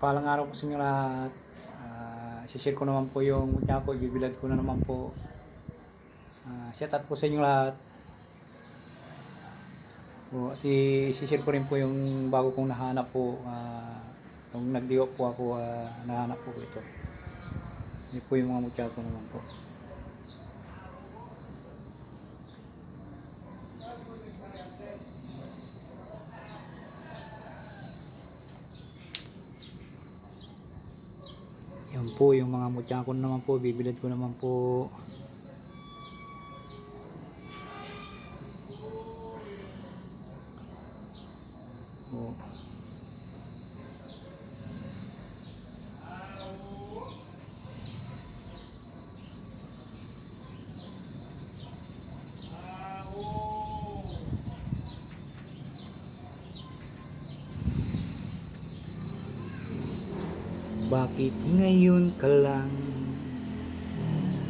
Palang araw po sa inyo lahat. Uh, share ko naman po yung mutya ko, ibibilad ko na naman po. Uh, shout out po sa inyo lahat. Po, at i-share ko rin po yung bago kong nahanap po. Uh, nung nagdiwa po ako, uh, nahanap po ito. Hindi po yung mga mutya ko naman po. Yan po, yung mga mutya ko naman po, bibilad ko naman po. Po. Bakit ngayon ka lang?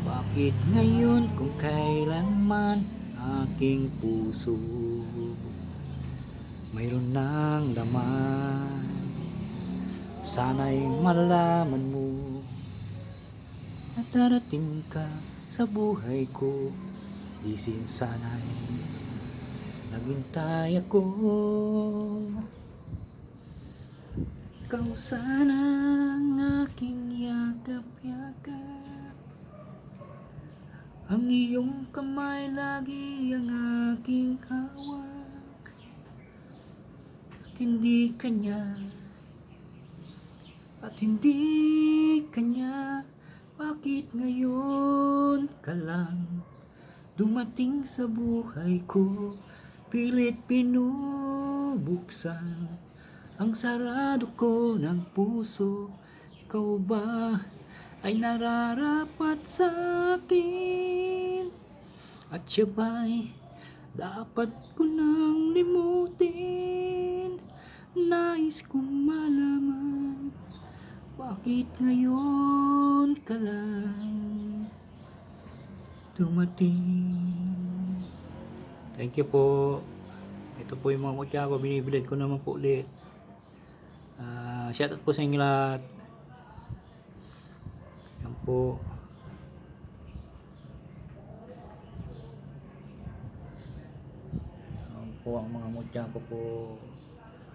Bakit ngayon kung kailanman aking puso mayroon ng laman? Sana'y malaman mo na darating ka sa buhay ko Di sin sana'y naghintay ako ikaw sana ang aking yakap-yakap Ang iyong kamay lagi ang aking hawak At hindi kanya At hindi kanya Bakit ngayon ka lang Dumating sa buhay ko? Pilit pinubuksan ang sarado ko ng puso, ikaw ba ay nararapat sa akin? At siya ba'y dapat ko nang limutin? Nais kong malaman, bakit ngayon ka lang dumating? Thank you po. Ito po yung mga mutya ko, binibilad ko naman po ulit. Ah, shoutout po sa inyo lahat. Yan po. Yan po ang mga mutya ko po.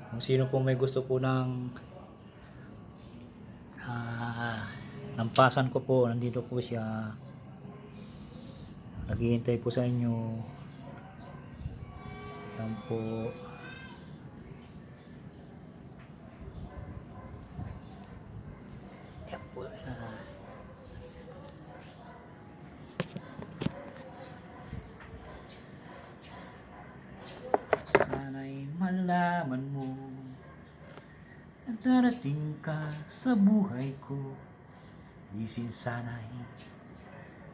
Kung sino po may gusto po ng ah, nampasan ko po, nandito po siya. Naghihintay po sa inyo. Yan po. Yan po. ah. Sana'y malaman mo na darating ka sa buhay ko. Isin sana'y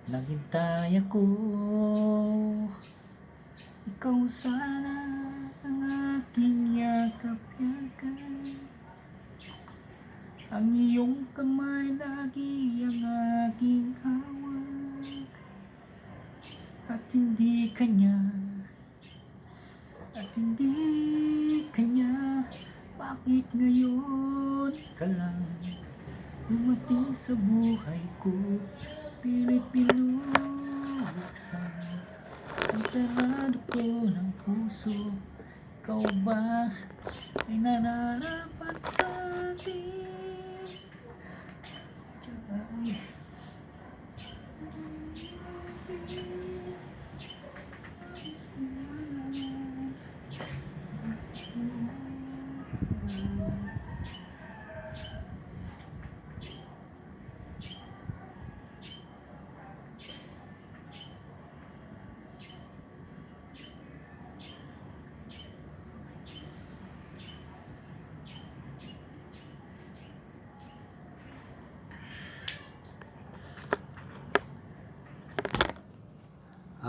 naghintay ako. Ikaw sana ang aking yakap-yakap. Ang iyong kamay lagi ang aking hawak. At hindi kanya At hindi kanya Bakit ngayon ka lang Dumating sa buhay ko? Pilit binubuksan Ang sarado ko ng puso. Ikaw ba ay nararapat sa akin? Ay.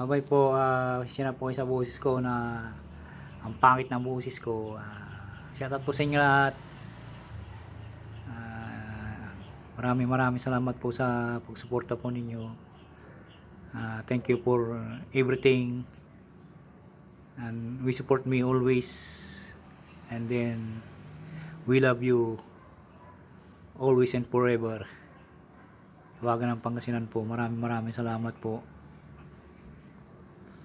Abay po, uh, siya po kayo sa boses ko na ang pangit ng boses ko. Uh, shoutout po sa inyo lahat. Ah, maraming maraming salamat po sa pagsuporta po ninyo. Ah, thank you for everything. And we support me always. And then, we love you. always and forever. Iwagan ng Pangasinan po. Maraming maraming salamat po.